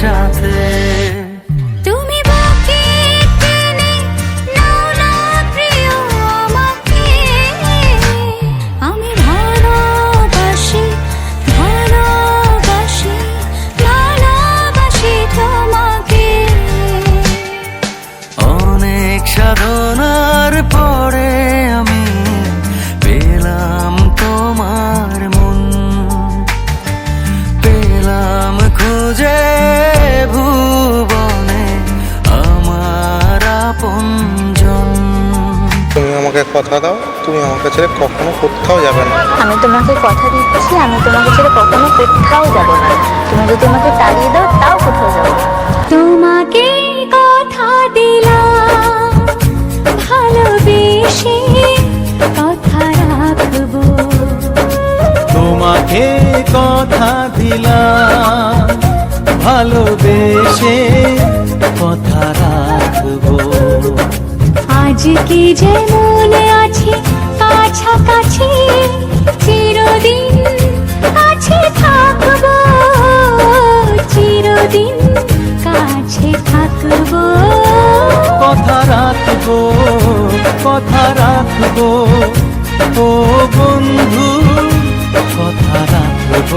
সাথে। তুমি বুকে টেনে নাও না প্রিয় আমাকে। আমি ভালোবাসি ভালোবাসি ভালোবাসি তোমাকে। অনেক সাধনার পরে আমাকে কথা দাও তুমি আমাকে ছেড়ে কখনো কোথাও যাবে না। আমি তোমাকে কথা দিচ্ছি আমি তোমাকে ছেড়ে কখনো কোথাও যাব না। তুমি যদি আমাকে তাড়িয়ে দাও তাও কোথাও যাব না। তোমাকে কথা দিলাম ভালোবেসে কথা রাখব। তোমাকে কথা দিলাম ভালোবেসে কথা রাখব। আজকে যে মনে আছি কাছাকাছি? চিরদিন কাছে থাকব, চিরদিন কাছে থাকব। কথা রাখব কথা রাখব। ও বন্ধু, কথা রাখব।